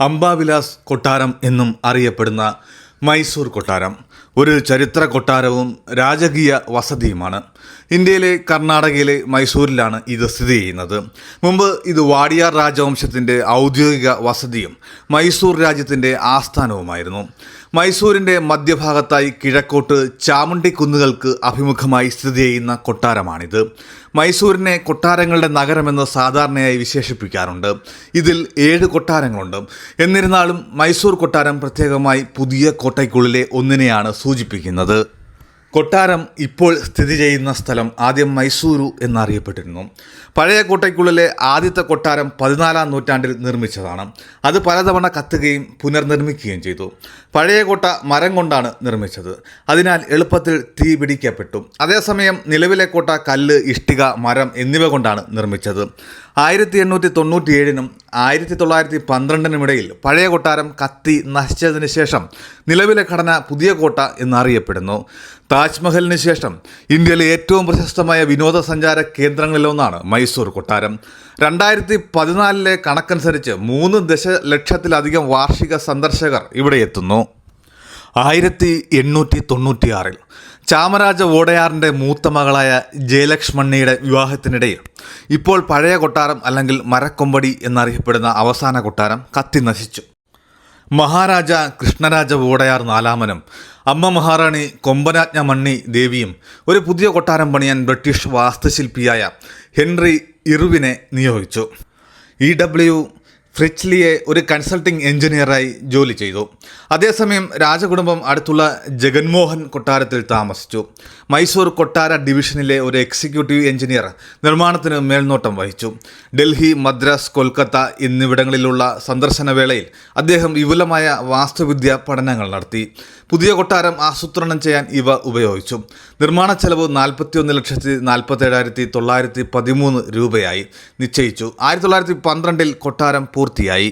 അംബാവിലാസ് കൊട്ടാരം എന്നും അറിയപ്പെടുന്ന മൈസൂർ കൊട്ടാരം. ഒരു ചരിത്ര കൊട്ടാരവും രാജകീയ വസതിയുമാണ്. ഇന്ത്യയിലെ കർണാടകയിലെ മൈസൂരിലാണ് ഇത് സ്ഥിതി ചെയ്യുന്നത്. മുമ്പ് ഇത് വാടിയാർ രാജവംശത്തിന്റെ ഔദ്യോഗിക വസതിയും മൈസൂർ രാജ്യത്തിന്റെ ആസ്ഥാനവുമായിരുന്നു. മൈസൂരിന്റെ മധ്യഭാഗത്തായി കിഴക്കോട്ട് ചാമുണ്ടി കുന്നുകൾക്ക് അഭിമുഖമായി സ്ഥിതി ചെയ്യുന്ന കൊട്ടാരമാണിത്. മൈസൂരിനെ കൊട്ടാരങ്ങളുടെ നഗരമെന്ന് സാധാരണയായി വിശേഷിപ്പിക്കാറുണ്ട്. ഇതിൽ ഏഴ് കൊട്ടാരങ്ങളുണ്ട്. എന്നിരുന്നാലും മൈസൂർ കൊട്ടാരം പ്രത്യേകമായി പുതിയ കോട്ടയ്ക്കുള്ളിലെ ഒന്നിനെയാണ് സൂചിപ്പിക്കുന്നത്. കൊട്ടാരം ഇപ്പോൾ സ്ഥിതി ചെയ്യുന്ന സ്ഥലം ആദ്യം മൈസൂരു എന്നറിയപ്പെട്ടിരുന്നു. പഴയ കോട്ടയ്ക്കുള്ളിലെ ആദ്യത്തെ കൊട്ടാരം പതിനാലാം നൂറ്റാണ്ടിൽ നിർമ്മിച്ചതാണ്. അത് പലതവണ കത്തുകയും പുനർനിർമ്മിക്കുകയും ചെയ്തു. പഴയ കോട്ട മരം കൊണ്ടാണ് നിർമ്മിച്ചത്. അതിനാൽ എളുപ്പത്തിൽ തീ പിടിക്കപ്പെട്ടു. അതേസമയം നിലവിലെ കോട്ട കല്ല് ഇഷ്ടിക മരം എന്നിവ കൊണ്ടാണ് നിർമ്മിച്ചത്. ആയിരത്തി എണ്ണൂറ്റി തൊണ്ണൂറ്റി ഏഴിനും ആയിരത്തി തൊള്ളായിരത്തി പന്ത്രണ്ടിനും ഇടയിൽ പഴയ കൊട്ടാരം കത്തി നശിച്ചതിന് ശേഷം നിലവിലെ ഘടന പുതിയ കോട്ട എന്നറിയപ്പെടുന്നു. താജ്മഹലിന് ശേഷം ഇന്ത്യയിലെ ഏറ്റവും പ്രശസ്തമായ വിനോദസഞ്ചാര കേന്ദ്രങ്ങളിലൊന്നാണ് മൈസൂർ കൊട്ടാരം. രണ്ടായിരത്തി പതിനാലിലെ കണക്കനുസരിച്ച് മൂന്ന് ദശലക്ഷത്തിലധികം വാർഷിക സന്ദർശകർ ഇവിടെ എത്തുന്നു. ആയിരത്തി എണ്ണൂറ്റി തൊണ്ണൂറ്റിയാറിൽ ചാമരാജ വോടയാറിന്റെ മൂത്ത മകളായ ജയലക്ഷ്മണ്ണിയുടെ വിവാഹത്തിനിടയിൽ ഇപ്പോൾ പഴയ കൊട്ടാരം അല്ലെങ്കിൽ മരക്കൊമ്പടി എന്നറിയപ്പെടുന്ന അവസാന കൊട്ടാരം കത്തി നശിച്ചു. മഹാരാജ കൃഷ്ണരാജ വോഡയാർ നാലാമനും അമ്മ മഹാറാണി കൊമ്പനാജ്ഞ മണ്ണി ദേവിയും ഒരു പുതിയ കൊട്ടാരം പണിയാൻ ബ്രിട്ടീഷ് വാസ്തുശില്പിയായ ഹെൻറി ഇറുവിനെ നിയോഗിച്ചു. ഇ ഡബ്ല്യു ഫ്രിച്ച്ലിയെ ഒരു കൺസൾട്ടിംഗ് എഞ്ചിനീയറായി ജോലി ചെയ്തു. അതേസമയം രാജകുടുംബം അടുത്തുള്ള ജഗൻമോഹൻ കൊട്ടാരത്തിൽ താമസിച്ചു. മൈസൂർ കൊട്ടാര ഡിവിഷനിലെ ഒരു എക്സിക്യൂട്ടീവ് എഞ്ചിനീയർ നിർമ്മാണത്തിന് മേൽനോട്ടം വഹിച്ചു. ഡൽഹി മദ്രാസ് കൊൽക്കത്ത എന്നിവിടങ്ങളിലുള്ള സന്ദർശന വേളയിൽ അദ്ദേഹം വിപുലമായ വാസ്തുവിദ്യ പഠനങ്ങൾ നടത്തി. പുതിയ കൊട്ടാരം ആസൂത്രണം ചെയ്യാൻ ഇവ ഉപയോഗിച്ചു. നിർമ്മാണ ചെലവ് നാൽപ്പത്തിയൊന്ന് ലക്ഷത്തി നാൽപ്പത്തേഴായിരത്തി തൊള്ളായിരത്തി പതിമൂന്ന് രൂപയായി നിശ്ചയിച്ചു. ആയിരത്തി തൊള്ളായിരത്തി പന്ത്രണ്ടിൽ കൊട്ടാരം Corti ahí